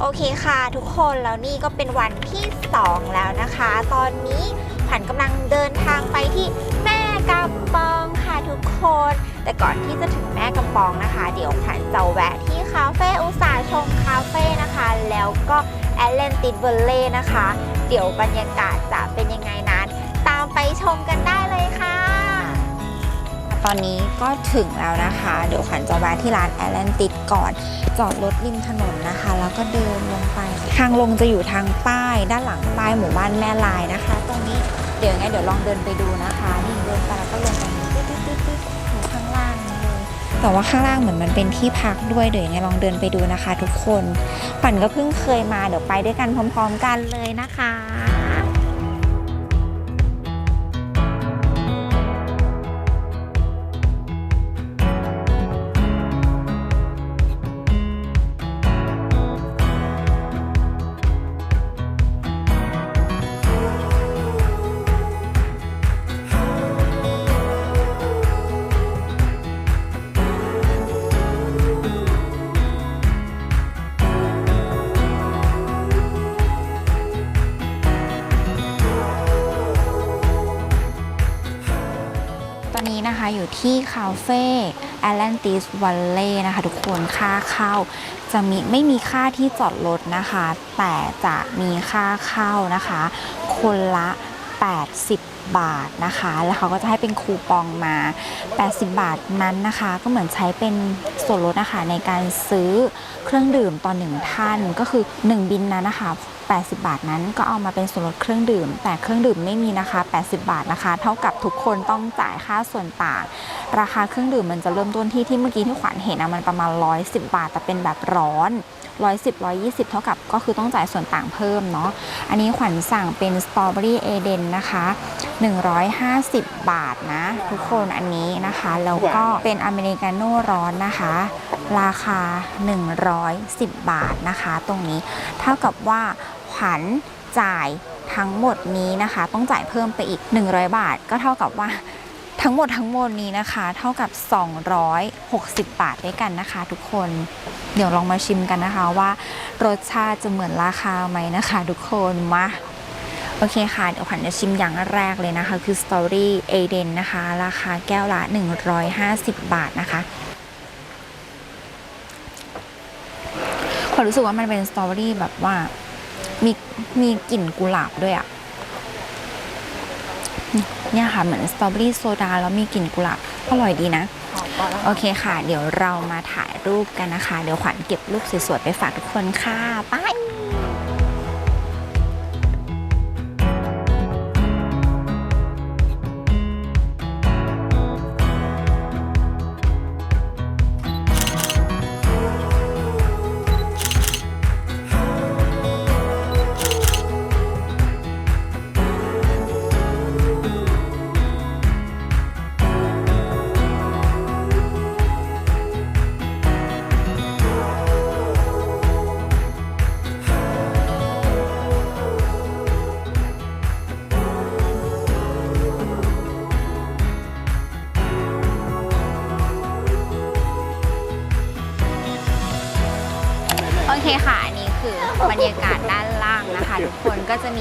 โอเคค่ะทุกคนแล้วนี่ก็เป็นวันที่ 2 แล้วนะคะ ตอนนี้ขวัญกำลังเดินทางไปที่แม่กำปองค่ะทุกคน แต่ก่อนที่จะถึงแม่กำปองนะคะ เดี๋ยวขวัญจะแวะที่ คาเฟ่อุตสาชมคาเฟ่นะคะ แล้วก็แอตแลนติสเวลเล่นะคะ เดี๋ยวบรรยากาศจะเป็นยังไงนั้น ตามไปชมกันได้เลยค่ะ ตอนนี้ก็ถึงแล้วนะคะ เดี๋ยวขวัญจะแวะที่ร้านแอตแลนติสก่อน จอดรถริมถนนนะคะ แล้วก็เดินลงไป ทางลงจะอยู่ทางป้าย ด้านหลังป้ายหมู่บ้านแม่ลายนะคะ ตรงนี้เดี๋ยวไงเดี๋ยวลองเดินไปดูนะคะนี่เดินไปแล้วก็ลง แต่ว่าข้างล่างเหมือนมันเป็นที่พักด้วยเดี๋ยวยังไงลองเดินไปดูนะคะ ทุกคนขวัญก็เพิ่งเคยมาเดี๋ยวไปด้วยกันพร้อม ๆ กันเลยนะคะ ที่คาเฟ่ Atlantis Valley นะคะทุกคนค่าเข้า จะมีไม่มีค่าที่จอดรถนะคะ แต่จะมีค่าเข้านะคะ คนละ 80 บาทนะคะ แล้วเขาก็จะให้เป็นคูปองมา 80 บาทนั้นนะคะ ก็เหมือนใช้เป็นส่วนลดนะคะในการซื้อเครื่องดื่มต่อหนึ่งท่านก็คือ 1 บินนั้นนะคะ 80 บาทนั้น ก็เอามาเป็นส่วนลดเครื่องดื่ม แต่เครื่องดื่มไม่มีนะคะ 80 บาทนะคะ เท่ากับทุกคนต้องจ่ายค่าส่วนต่าง ราคาเครื่องดื่มมันจะเริ่มต้นที่ที่เมื่อกี้ที่ขวัญเห็นนะมันประมาณ 110 บาท แต่เป็นแบบร้อน110 120 เท่ากับก็คือต้องจ่ายส่วนต่างเพิ่มเนาะ อันนี้ขวัญสั่งเป็นสตรอเบอรี่เอเดนนะคะ 150 บาทนะ ทุกคนอันนี้นะคะ แล้วก็เป็นอเมริกาโน่ร้อนนะคะ ราคา 110 บาทนะคะ ตรงนี้เท่ากับว่า ขวัญจ่ายทั้งหมดนี้นะคะ ต้องจ่ายเพิ่มไปอีก 100 บาท ก็เท่ากับว่าทั้งหมดทั้งมวลนี้นะคะ เท่ากับ 260 บาทด้วยกันนะคะ ทุกคนเดี๋ยวลองมาชิมกันนะคะว่ารสชาติจะเหมือนราคาไหมนะคะ ทุกคนมาโอเคค่ะ เดี๋ยวขวัญจะชิมอย่างแรกเลยนะคะ คือ Story a d e n นะคะ ราคาแก้วละ 150 บาทนะคะขวัญรู้สึกว่ามันเป็นสตรอเบอรี่แบบว่า มีมีกลิ่นกุหลาบด้วยอะเนี่ยค่ะ เหมือนสตรอเบอรี่โซดาแล้วมีกลิ่นกุหลาบอร่อยดีนะ โอเคค่ะ เดี๋ยวเรามาถ่ายรูปกันนะคะ เดี๋ยวขวัญเก็บรูปสวยๆไปฝากทุกคนค่ะไปโ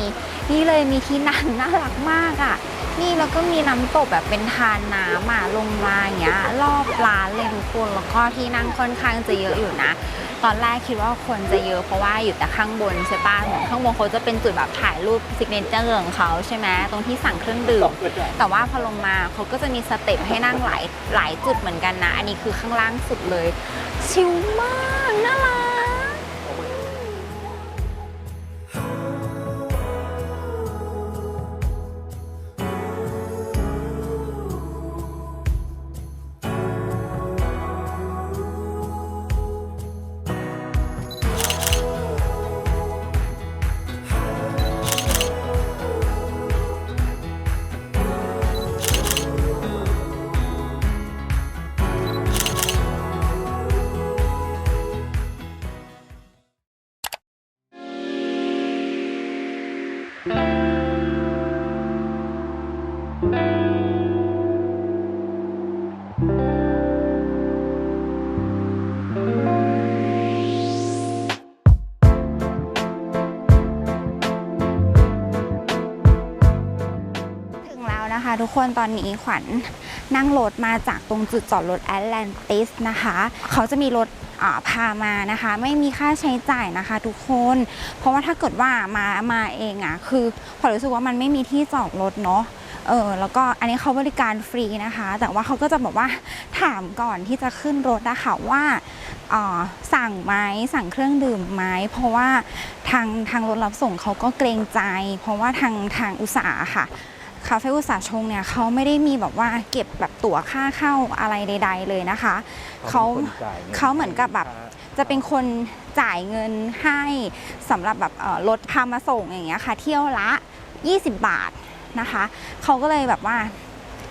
นก็จะมีนี่เลยมีที่นั่งน่ารักมากอะ่ะ นี่แล้วก็มีน้ำตกแบบเป็นทานน้ำอะลงมาอย่างเงี้ยรอบร้านเลยทุกคนแล้วก็ที่นั่งค่อนข้างจะเยอะอยู่นะ ตอนแรกคิดว่าคนจะเยอะเพราะว่าอยู่แต่ข้างบนใช่ปะเหมือนข้างบนเขาจะเป็นจุดแบบถ่ายรูปซิกเนเจอร์ของเขาใช่ไหมตรงที่สั่งเครื่องดื่มแต่ว่าพอลงมาเขาก็จะมีสเต็ปให้นั่งหลายหลายจุดเหมือนกันนะ อันนี้คือข้างล่างสุดเลย ชิลมาก แล้วนะคะ ทุกคนตอนนี้ขวัญนั่งรถมาจากตรงจุดจอดรถแอตแลนติสนะคะ เขาจะมีรถพามานะคะ ไม่มีค่าใช้จ่ายนะคะทุกคน เพราะว่าถ้าเกิดว่ามามาเองอะ่ะคือขวัญรู้สึกว่ามันไม่มีที่จอดรถเนาะเออแล้วก็อันนี้เขาบริการฟรีนะคะ แต่ว่าเขาก็จะบอกว่าถามก่อนที่จะขึ้นรถนะคะว่าอ่าสั่งไหมสั่งเครื่องดื่มไหมเพราะว่าทางทางรถรับส่งเขาก็เกรงใจ เพราะว่าทางทางอุตสาหค่ะ คาเฟ่อุตสาหชงเนี่ยเขาไม่ได้มีแบบว่าเก็บแบบตั๋วค่าเข้าอะไรใด ๆ เลยนะคะเขาป็นคนจ่ยงินเขาเหมือนกับแบบจะเป็นคนจ่ายเงินให้สำหรับแบบเอ่อรถพามาส่งอย่างเงี้ยค่ะ เที่ยวละ 20 บาทนะคะเขาก็เลยแบบว่า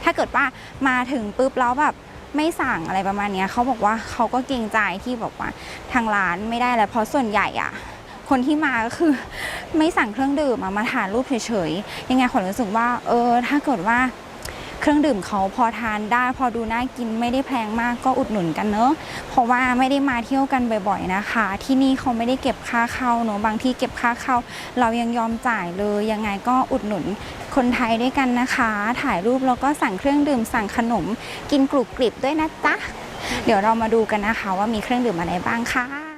ถ้าเกิดว่ามาถึงปุ๊บแล้วแบบไม่สั่งอะไรประมาณเนี้ยเขาบอกว่าเขาก็เกรงใจที่บอกว่าทางร้านไม่ได้แล้วเพราะส่วนใหญ่อะ คนที่มาก็คือ ไม่สั่งเครื่องดื่มมาถ่ายรูปเฉยๆยังไงขวัญรู้สึกว่าเออถ้าเกิดว่าเครื่องดื่มเขาพอทานได้พอดูน่ากินไม่ได้แพงมากก็อุดหนุนกันเนอะเพราะว่าไม่ได้มาเที่ยวกันบ่อยๆนะคะ ที่นี่เขาไม่ได้เก็บค่าเข้าเนอะบางที่เก็บค่าเข้า เรายังยอมจ่ายเลยยังไงก็อุดหนุนคนไทยด้วยกันนะคะ ถ่ายรูปแล้วก็สั่งเครื่องดื่มสั่งขนม กินกรุบกริบด้วยนะจ๊ะเดี๋ยวเรามาดูกันนะคะว่ามีเครื่องดื่มอะไรบ้างคะค่ะ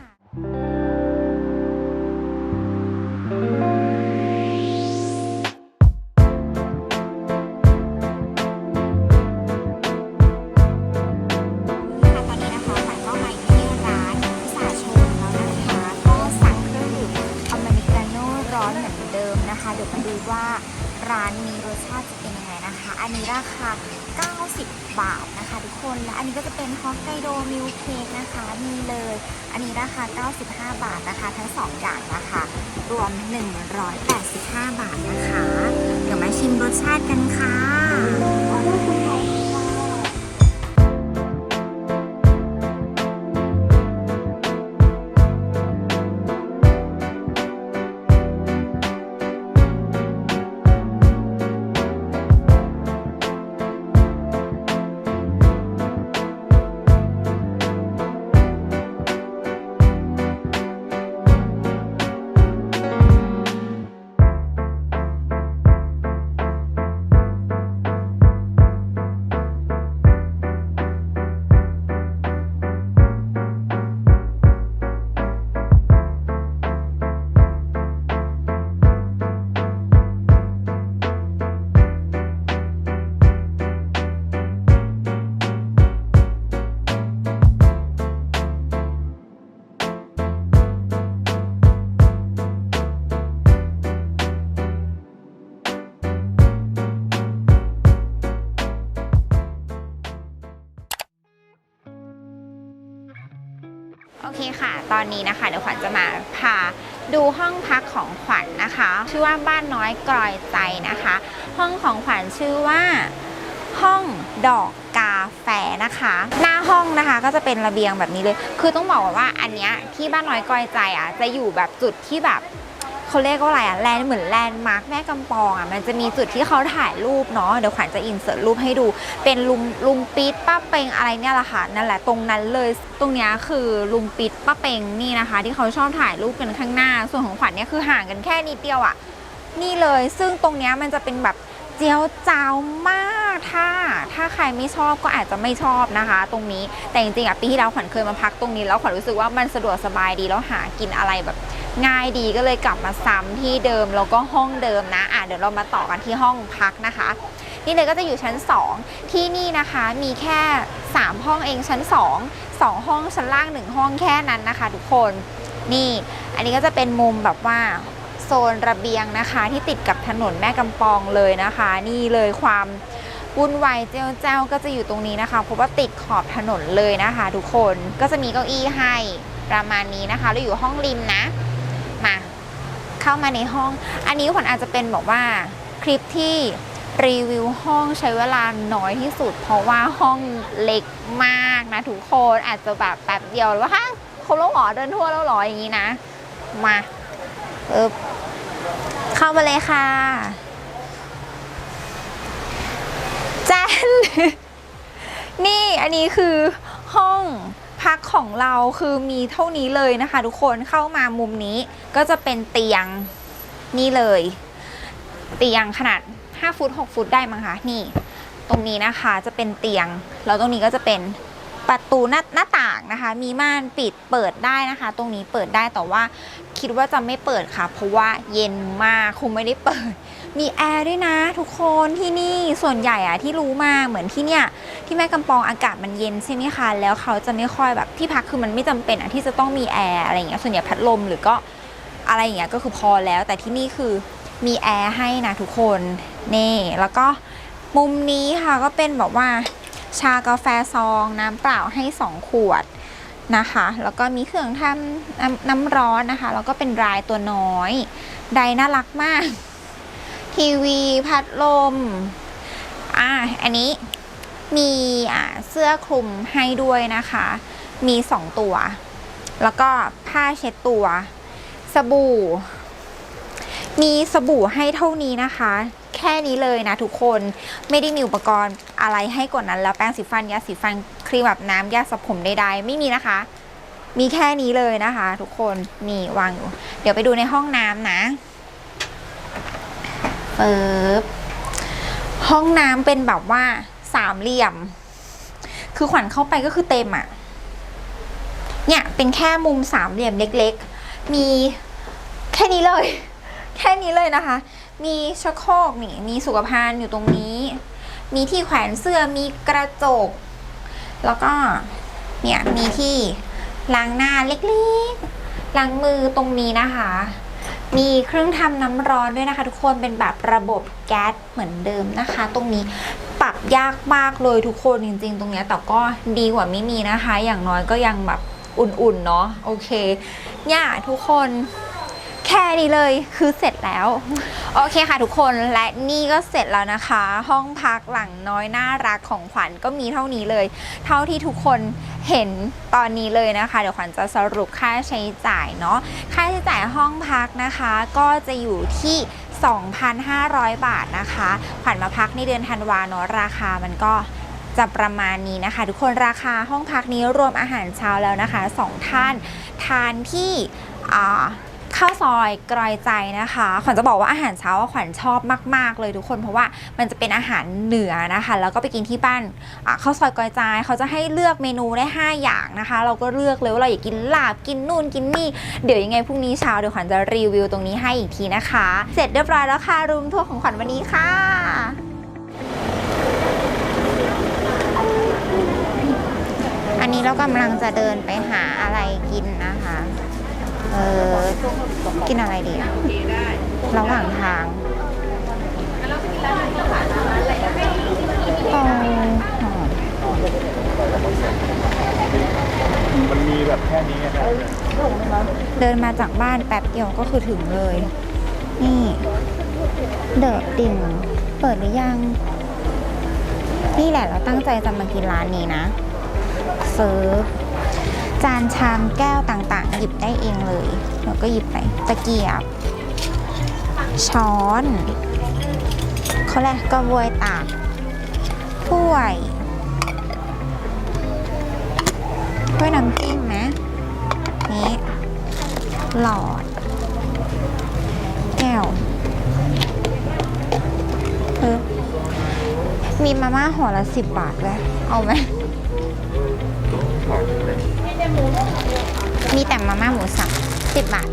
บาทนะคะทุกคน และอันนี้ก็จะเป็นฮอกไกโดมิลเค้กนะคะ มีเลย อันนี้ราคา 95 บาทนะคะ ทั้ง 2 อย่างนะคะ รวม 185 บาทนะคะ เดี๋ยวมาชิมรสชาติกันค่ะ นี้นะคะเดี๋ยวขวัญจะมาพาดูห้องพักของขวัญนะคะ ชื่อว่าบ้านน้อยกรอยใจนะคะ ห้องของขวัญชื่อว่าห้องดอกกาแฟนะคะ หน้าห้องนะคะก็จะเป็นระเบียงแบบนี้เลย คือต้องบอกว่าอันเนี้ยที่บ้านน้อยกรอยใจอะจะอยู่แบบจุดที่แบบ เขาเรียกว่าอะไรอะแลนเหมือนแลนด์มาร์คแม่กำปองอะมันจะมีจุดที่เขาถ่ายรูปเนาะเดี๋ยวขวัญจะอินเสิร์ตรูปให้ดู เป็นลุงลุงปิดป้าเปงอะไรเนี่ยแหละค่ะนั่นแหละตรงนั้นเลยตรงเนี้ยคือลุงปิดป้าเปงนี่นะคะ ที่เขาชอบถ่ายรูปกันข้างหน้า ส่วนของขวัญเนี่ยคือห่างกันแค่นิดเดียวอะนี่เลยซึ่งตรงเนี้ยมันจะเป็นแบบเจียวจ้าวมากถ้าถ้าใครไม่ชอบก็อาจจะไม่ชอบนะคะ ตรงนี้แต่จริงๆอะปีที่แล้วขวัญเคยมาพักตรงนี้แล้วขวัญรู้สึกว่ามันสะดวกสบายดีแล้วหากินอะไรแบบ ง่ายดีก็เลยกลับมาซ้ำที่เดิมแล้วก็ห้องเดิมนะอะเดี๋ยวเรามาต่อกันที่ห้องพักนะคะ นี่เลยก็จะอยู่ชั้น 2 ที่นี่นะคะมีแค่ 3 ห้องเองชั้น 2 2 ห้องชั้นล่าง 1 ห้องแค่นั้นนะคะ ทุกคนนี่ อันนี้ก็จะเป็นมุมแบบว่าโซนระเบียงนะคะที่ติดกับถนนแม่กำปองเลยนะคะ นี่เลยความวุ่นวายเจ้าเจ้าก็จะอยู่ตรงนี้นะคะเพราะว่าติดขอบถนนเลยนะคะ ทุกคนก็จะมีเก้าอี้ให้ประมาณนี้นะคะแล้วอยู่ห้องริมนะ มาเข้ามาในห้อง อันนี้ขวัญอาจจะเป็นบอกว่าคลิปที่รีวิวห้องใช้เวลาน้อยที่สุด เพราะว่าห้องเล็กมากนะทุกคนอาจจะแบบแป๊บเดียวแล้วว่าฮะเขาแล้วหรอเดินทั่วแล้วหรออย่างนี้นะ มาเออเข้ามาเลยค่ะแจนนี่อันนี้คือห้อง พักของเราคือมีเท่านี้เลยนะคะ ทุกคนเข้ามามุมนี้ก็จะเป็นเตียงนี่เลย เตียงขนาด 5 ฟุต 6 ฟุตได้มั้งคะนี่ ตรงนี้นะคะจะเป็นเตียง แล้วตรงนี้ก็จะเป็นประตูหน้าหน้าต่างนะคะ มีม่านปิดเปิดได้นะคะ ตรงนี้เปิดได้แต่ว่าคิดว่าจะไม่เปิดค่ะ เพราะว่าเย็นมากคงไม่ได้เปิด มีแอร์ด้วยนะทุกคนที่นี่ส่วนใหญ่อะที่รู้มาเหมือนที่เนี่ยที่แม่กำปองอากาศมันเย็นใช่ไหมคะแล้วเขาจะไม่ค่อยแบบที่พักคือมันไม่จำเป็นอะที่จะต้องมีแอร์อะไรอย่างเงี้ยส่วนใหญ่พัดลมหรือก็อะไรอย่างเงี้ยก็คือพอแล้ว แต่ที่นี่คือมีแอร์ให้นะทุกคนนี่แล้วก็มุมนี้ค่ะก็เป็นแบบว่าชากาแฟซองน้ำเปล่าให้ 2 ขวดนะคะ แล้วก็มีเครื่องทำน้ำน้ำร้อนนะคะ แล้วก็เป็นรายตัวน้อยไดน่ารักมาก ทีวีพัดลม อ่า อันนี้มีอ่าเสื้อคลุมให้ด้วยนะคะ มีสองตัว แล้วก็ผ้าเช็ดตัว สบู่ มีสบู่ให้เท่านี้นะคะ แค่นี้เลยนะทุกคน ไม่ได้มีอุปกรณ์อะไรให้กว่านั้น แล้วแป้งสีฟัน ยาสีฟัน ครีมแบบน้ำยาสระผมใดๆ ไม่มีนะคะ มีแค่นี้เลยนะคะ ทุกคน นี่วางอยู่ เดี๋ยวไปดูในห้องน้ำนะ ปิบห้องน้ำเป็นแบบว่าสามเหลี่ยม คือขวัญเข้าไปก็คือเต็มอะ่ะ เนี่ยเป็นแค่มุมสามเหลี่ยมเล็ก ๆ มีแค่นี้เลย แค่นี้เลยนะคะ มีชักโครกนี่มีสุขภัณฑ์อยู่ตรงนี้ มีที่แขวนเสื้อมีกระจก แล้วก็เนี่ยมีที่ล้างหน้าเล็กๆล้างมือตรงนี้นะคะ มีเครื่องทำน้ำร้อนด้วยนะคะ ทุกคนเป็นแบบระบบแก๊สเหมือนเดิมนะคะ ตรงนี้ปรับยากมากเลยทุกคนจริง ๆ ตรงเนี้ยแต่ก็ดีกว่าไม่มีนะคะ อย่างน้อยก็ยังแบบอุ่นๆเนาะโอเคเนี่ยทุกคน แค่นี้เลยคือเสร็จแล้ว โอเคค่ะทุกคนและนี่ก็เสร็จแล้วนะคะ ห้องพักหลังน้อยน่ารักของขวัญก็มีเท่านี้เลย เท่าที่ทุกคนเห็นตอนนี้เลยนะคะ เดี๋ยวขวัญจะสรุปค่าใช้จ่ายเนาะค่าใช้จ่ายห้องพักนะคะ ก็จะอยู่ที่ 2,500 บาทนะคะขวัญมาพักในเดือนธันวาเนาะราคามันก็จะประมาณนี้นะคะ ทุกคนราคาห้องพักนี้รวมอาหารเช้าแล้วนะคะสองท่านทานที่อ่า ข้าวซอยกรอยใจนะคะขวัญจะบอกว่าอาหารเช้าขวัญชอบมาก ๆ เลยทุกคนเพราะว่ามันจะเป็นอาหารเหนือนะคะ แล้วก็ไปกินที่บ้านข้าวซอยกรอยใจเขาจะให้เลือกเมนูได้ 5 อย่างนะคะ เราก็เลือกเลยว่าเราอยากกินลาบกินนู่นกินนี่เดี๋ยวยังไงพรุ่งนี้เช้าเดี๋ยวขวัญจะรีวิวตรงนี้ให้อีกทีนะคะ เสร็จเรียบร้อยแล้วค่ะรูมทัวร์ของขวัญวันนี้ค่ะอันนี้เรากำลังจะเดินไปหาอะไรกินนะคะ เออ กินอะไรดีอะระหว่างทางเปาหอมมันมีแบบแค่นี้ไงนะเดินมาจากบ้านแป๊บเดียวก็คือถึงเลย นี่ เดอะติ่งเปิดหรือยัง นี่แหละเราตั้งใจจะมากินร้านนี้นะ เซิร์ฟ จานชามแก้วต่างๆ หยิบได้เองเลยแล้วก็หยิบไปตะเกียบ ช้อนเขาแหละกระบวยตากถ้วยถ้วยน้ำจิ้มนะนี้หลอด แก้วเออมีมาม่าห่อละสิบบาทด้วยเอาไหม มีแต่มาม่าหมูสับสิบบาท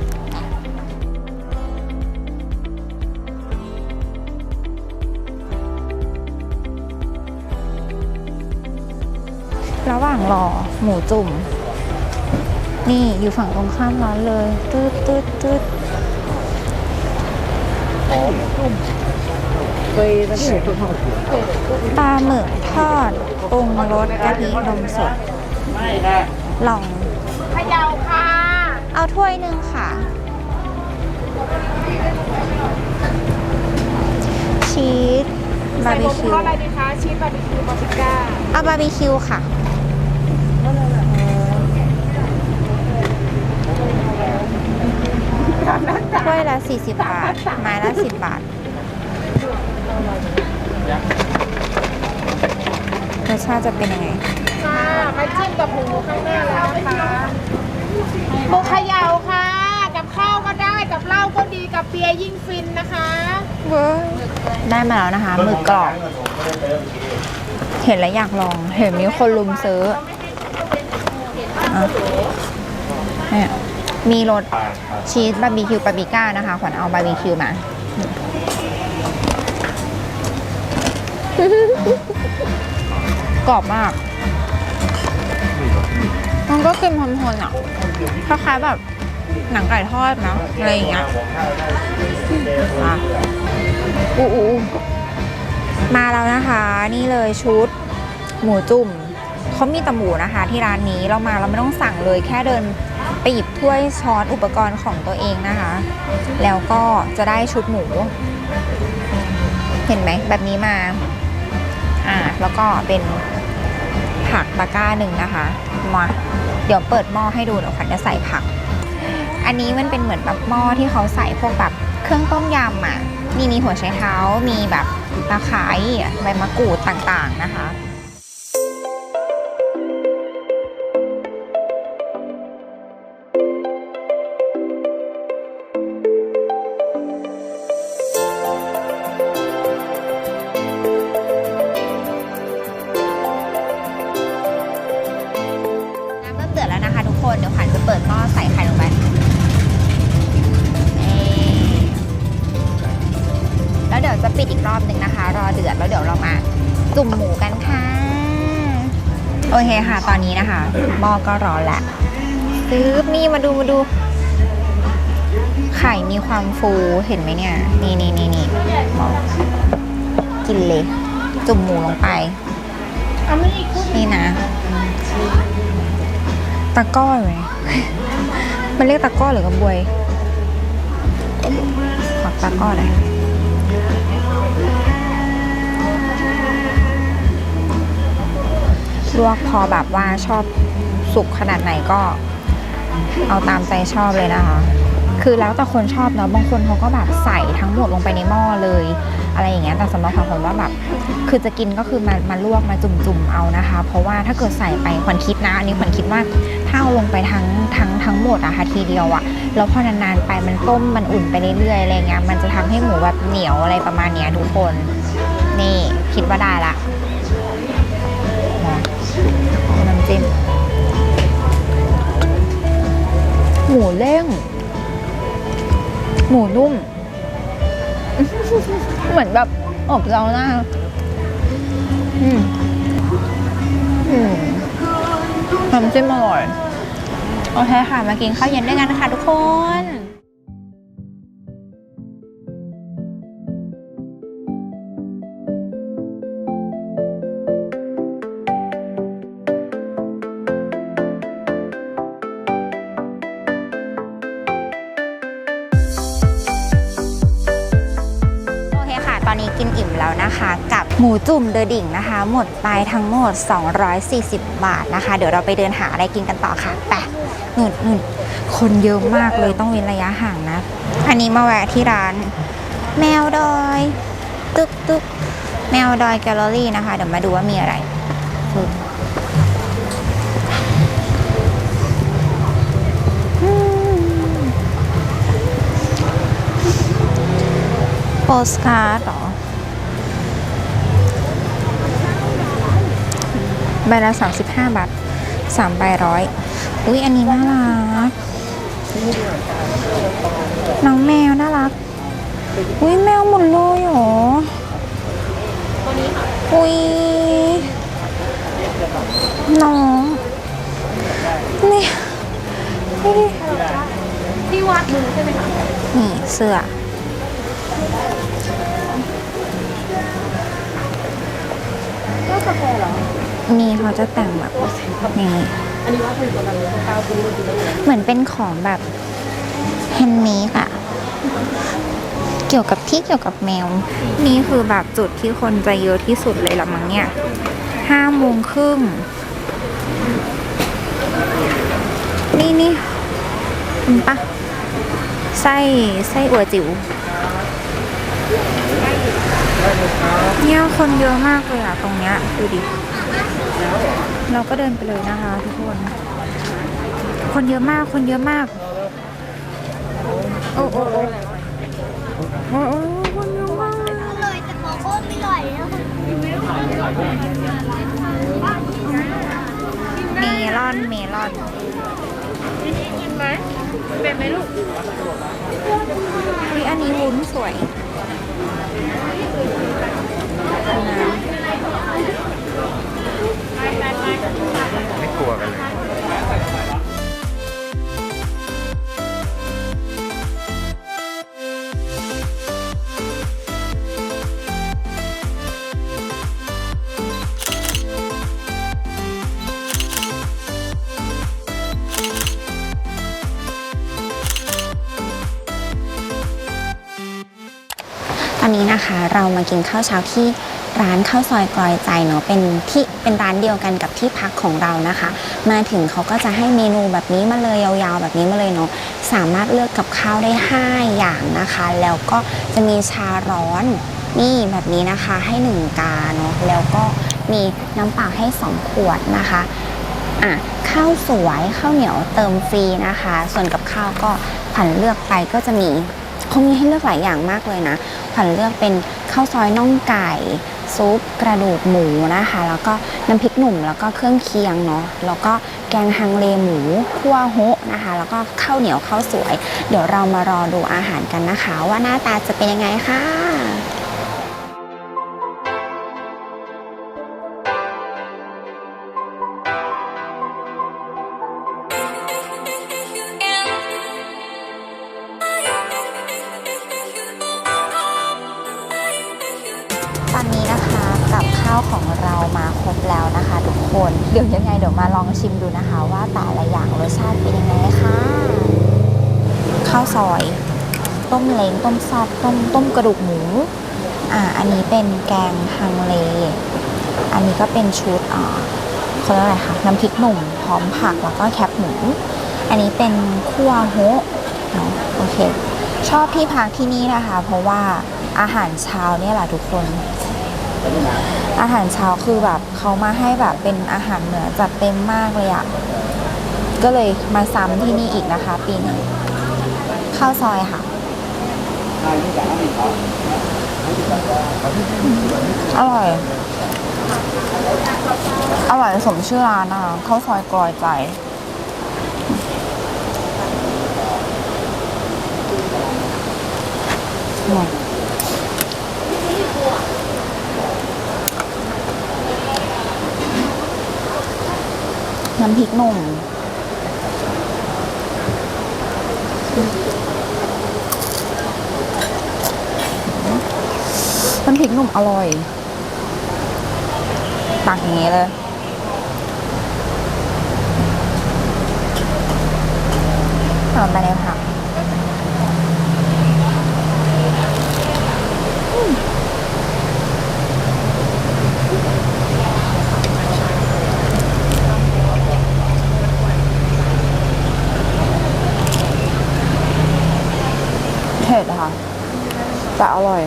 ระหว่างรอหมูจุ่ม นี่อยู่ฝั่งตรงข้ามร้านเลยตืดตืดตืดปลาหมึกทอดปรุงรสกะทินมสด ลองพะเยาค่ะ เอาถ้วยหนึ่งค่ะ ชีสบาร์บีคิวใส่หมูทอดอะไรดีคะชีสบาร์บีคิวบาร์บีก้าเอาบาร์บีคิวค่ะถ้วยวยละ 40 บาท ไม้ละ 10 บาทรสชาติจะเป็นยังไง ค่ะมาจิ้มกับหมูข้างหน้าแล้วนะคะหมูเขยาวค่ะ กับข้าวก็ได้กับเหล้าก็ดีกับเบียร์ยิ่งฟินนะคะได้มาแล้วนะคะหมึกกรอบเห็นแล้วอยากลอง เห็นมีคนลุมซื้ออะเนี่ยมีรสชีสบาร์บีคิวปาปริก้านะคะ ขวัญเอาบาร์บีคิวมา กรอบมาก มันก็เค็มพนๆอะคล้ายๆแบบหนังไก่ทอดนะอะไรอย่างเงี้ยอะอูอูมาแล้วนะคะ นี่เลยชุด หมูจุ่มเขามีแต่หมูนะคะ ที่ร้านนี้เรามาเราไม่ต้องสั่งเลยแค่เดินไปหยิบถ้วยช้อนอุปกรณ์ของตัวเองนะคะ แล้วก็จะได้ชุดหมู เห็นไหมแบบนี้มาอ่าแล้วก็เป็น ผักตะกร้าหนึ่งนะคะมาเดี๋ยวเปิดหม้อให้ดูเดี๋ยวขวัญจะใส่ผัก อันนี้มันเป็นเหมือนแบบหม้อที่เขาใส่พวกแบบเครื่องต้มยำอะนี่มีหัวไชเท้ามีแบบตะไคร้ใบมะกรูดต่างๆนะคะ ตอนนี้นะคะหม้อก็ร้อนแล้วซื้อนี่มาดูมาดู ไข่มีความฟูเห็นไหมเนี่ย นี่นี่นี่นี่มอกินเลย จุ่มหมูลงไป นี่นะ ตะก้อไหมมันเรียกตะก้อหรือกระบวย ขอตะก้อหน่อย ลวกพอแบบว่าชอบสุกขนาดไหนก็ เอาตามใจชอบเลยนะคะ คือแล้วแต่คนชอบเนาะบางคนเขาก็แบบใส่ทั้งหมดลงไปในหม้อเลย อะไรอย่างเงี้ยแต่สำหรับขวัญผมว่าแบบคือจะกินก็คือมามาลวกมาจุ่มๆเอานะคะ เพราะว่าถ้าเกิดใส่ไปขวัญคิดนะอันนี้ขวัญคิดว่าถ้าเอาลงไปทั้งทั้งทั้งหมดอะค่ะทีเดียวอะแล้วพอนานๆไปมันต้มมันอุ่นไปเรื่อยๆอะไรเงี้ยมันจะทำให้หมูแบบเหนียวอะไรประมาณเนี้ยทุกคน นี่คิดว่าได้ละ หมูนุ่ม เหมือนแบบอบเราหน้าอืมอืมน้ำจิ้มอร่อย โอเคค่ะ มากินข้าวเย็นด้วยกันนะคะทุกคน จุ่มเดอดิ่งนะคะ หมดไปทั้งหมด 240 บาทนะคะ เดี๋ยวเราไปเดินหาอะไรกินกันต่อค่ะไปหนู่นนู่นคนเยอะมากเลยต้องเว้นระยะห่างนะ อันนี้มาแวะที่ร้าน แมวดอยตึกตึกแมวดอยแกลเลอรี่นะคะ เดี๋ยวมาดูว่ามีอะไรโปสการ์ดหรอ ใบละ35 บาท3ใบร้อยอุ้ยอันนี้น่ารัก น้องแมวน่ารัก อุ้ยแมวหมดเลยเหรออุ้ยน้องนี่ที่วาดมือใช่ไหมคะ นี่เสื้อก็กาแฟเหรอ มีเขาจะแต่งแบบนี่อันนี้ว่าเป็นตัวนั้นข้าวปูรสดีเหมือนเป็นของแบบแฮนด์เมดอะเกี่ยวกับที่เกี่ยวกับแมว นี่คือแบบจุดที่คนจะเยอะที่สุดเลยละมั้งเนี่ยห้าโมงครึ่งนี่นี่เห็นปะไส้ไส้อัวจิ๋วเนี่ยคนเยอะมากเลยอะตรงเนี้ยดูดิ เราก็เดินไปเลยนะคะทุกคน คนเยอะมาก คนเยอะมาก โอ้โอ้โอ้โอ้คนเยอะมากเลยแต่ขอโคตรไม่อร่อยแล้วเมลอนเมลอนกินไหมเป็นไหมลูกอันนี้วุ้นสวย เรามากินข้าวเช้าที่ร้านข้าวซอยกลอยใจเนาะเป็นที่เป็นร้านเดียวกันกับที่พักของเรานะคะ มาถึงเขาก็จะให้เมนูแบบนี้มาเลยยาวๆ แบบนี้มาเลยเนาะสามารถเลือกกับข้าวได้ 5 อย่างนะคะ แล้วก็จะมีชาร้อนนี่แบบนี้นะคะให้ 1 กาเนาะแล้วก็มีน้ำเปล่าให้ 2 ขวดนะคะอะข้าวสวยข้าวเหนียวเติมฟรีนะคะ ส่วนกับข้าวก็ผันเลือกไปก็จะมี เขามีให้เลือกหลายอย่างมากเลยนะขวัญเลือกเป็นข้าวซอยน่องไก่ซุปกระดูกหมูนะคะ แล้วก็น้ำพริกหนุ่มแล้วก็เครื่องเคียงเนาะแล้วก็แกงฮังเลหมูคั่วโฮะนะคะ แล้วก็ข้าวเหนียวข้าวสวย เดี๋ยวเรามารอดูอาหารกันนะคะ ว่าหน้าตาจะเป็นยังไงค่ะ อสต้มต้มกระดูกหมู อ่า อันนี้เป็นแกงฮังเล อันนี้ก็เป็นชุดอ่าเขาเรียกอะไรคะ น้ำพริกหนุ่มพร้อมผักแล้วก็แคบหมู อันนี้เป็นคั่วโฮะเนาะโอเค ชอบที่พักที่นี่นะคะ เพราะว่าอาหารเช้าเนี่ยแหละทุกคน อาหารเช้าคือแบบเขามาให้แบบเป็นอาหารเหนือจัดเต็มมากเลยอะ่ะก็เลยมาซ้ำที่นี่อีกนะคะ ปีนี้ข้าวซอยค่ะ อร่อย อร่อยสมชื่อร้านนะคะข้าวซอยกลอยใจ น้ำพริกหนุ่มำพริกหนุ่มอร่อย ตักอย่างนี้เลยหอมไปเลยค่ะเผ็ดค่ะ แต่อร่อย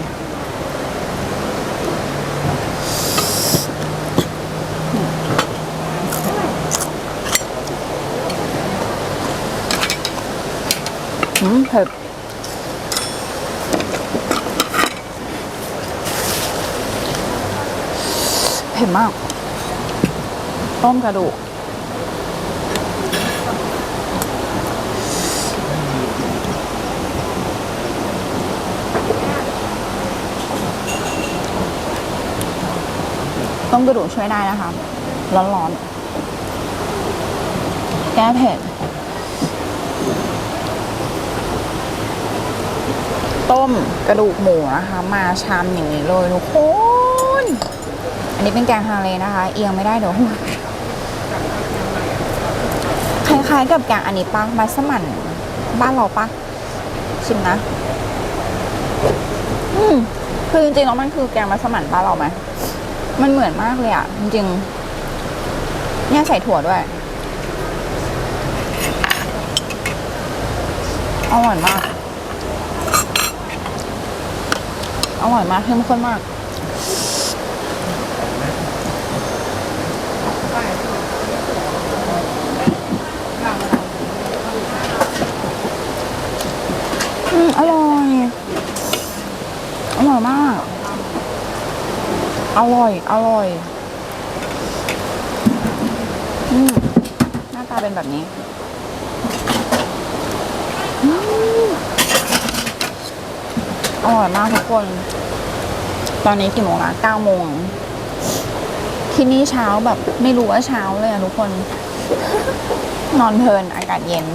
มาก ต้มกระดูกต้มกระดูกช่วยได้นะคะ ร้อนๆ แก้เผ็ด ต้มกระดูกหมูนะคะ มาชามอย่างนี้เลยทุกคนันนี้เป็นแกงฮังเลนะคะ เอียงไม่ได้เดี๋ยวคล้ายๆกับแกงอันนี้ปะมาสมันบ้านเราปะชิมนะ อืมคือจริงๆแล้วมันคือแกงมาสมันบ้านเราไหมมันเหมือนมากเลยอะ จริงๆเนี่ยใส่ถั่วด้วยอร่อยมาก อร่อยมากเข้มข้นมาก มอร่อย อร่อยมาก อร่อย อร่อย อืมหน้าตาเป็นแบบนี้อืมอร่อยมากทุกคน ตอนนี้กี่โมงละเก้าโมง ที่นี่เช้าแบบไม่รู้ว่าเช้าเลยอะทุกคน นอนเพลินอากาศเย็น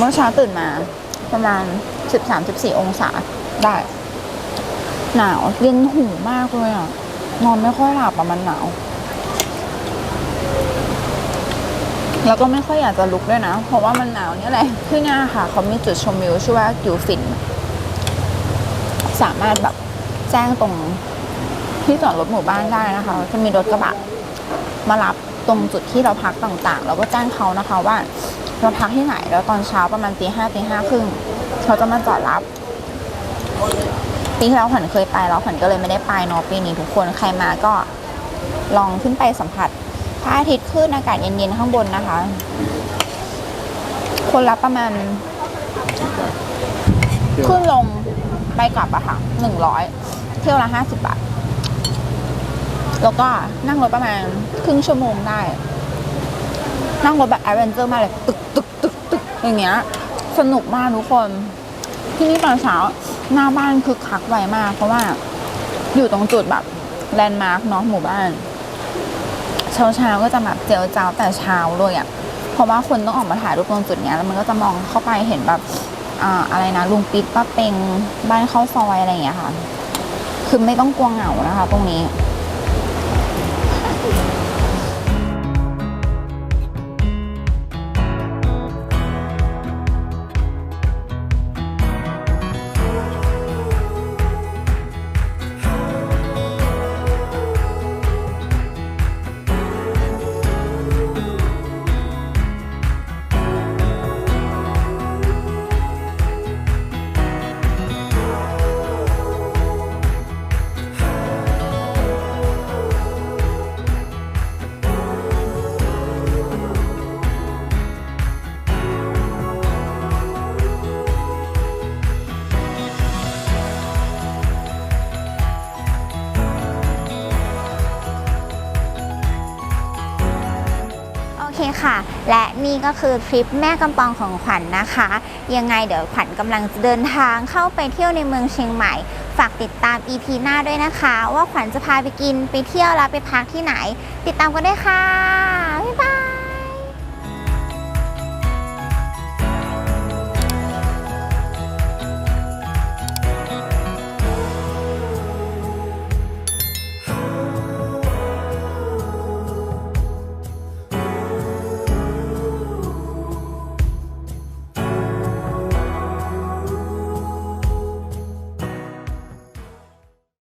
เมื่อเช้าตื่นมา ประมาณ13-14องศาได้ หนาวเย็นหูมากเลยอะ นอนไม่ค่อยหลับอะมันหนาว แล้วก็ไม่ค่อยอยากจะลุกด้วยนะ เพราะว่ามันหนาวเนี่ยแหละที่เนี่ยค่ะ เขามีจุดชมวิวชื่อว่ากิวฟิน สามารถแบบแจ้งตรงที่จอดรถหมู่บ้านได้นะคะ จะมีรถกระบะมารับตรงจุดที่เราพักต่างๆแล้วก็แจ้งเขานะคะว่า เราพักที่ไหน แล้วตอนเช้าประมาณตีห้าตีห้าครึ่งเขาจะมาจอดรับปีที่แล้วขวัญเคยไปแล้วขวัญก็เลยไม่ได้ไปเนาะปีนี้ทุกคนใครมาก็ลองขึ้นไปสัมผัสพระอาทิตย์ขึ้นอากาศเย็นๆข้างบนนะคะ คนละประมาณขึ้นลงไปกลับอะค่ะหนึ่งร้อยเที่ยวละห้าสิบบาท แล้วก็นั่งรถประมาณครึ่งชั่วโมงได้ นั่งรถแบบแอดเวนเจอร์มากเลย ตึกตึกตึกตึกอย่างเงี้ย สนุกมากทุกคน ที่นี่ตอนเช้าหน้าบ้านคึกคักไวมาก เพราะว่าอยู่ตรงจุดแบบแลนด์มาร์กเนาะหมู่บ้าน เช้าเช้าๆก็จะแบบเจียวจ้าแต่เช้าเลยอะ่ะเพราะว่าคนต้องออกมาถ่ายรูปตรงจุดเนี้ยแล้วมันก็จะมองเข้าไปเห็นแบบอ่าอะไรนะลุงปิดป้าเป็งบ้านเข้าซอยอะไรอย่างเงี้ยค่ะ คือไม่ต้องกลัวเหงานะคะ ตรงนี้ ก็คือทริปแม่กำปองของขวัญนนะคะ ยังไงเดี๋ยวขวัญกำลังเดินทางเข้าไปเที่ยวในเมืองเชียงใหม่ ฝากติดตาม EP หน้าด้วยนะคะ ว่าขวัญจะพาไปกินไปเที่ยวแล้วไปพักที่ไหน ติดตามกันด้วยค่ะ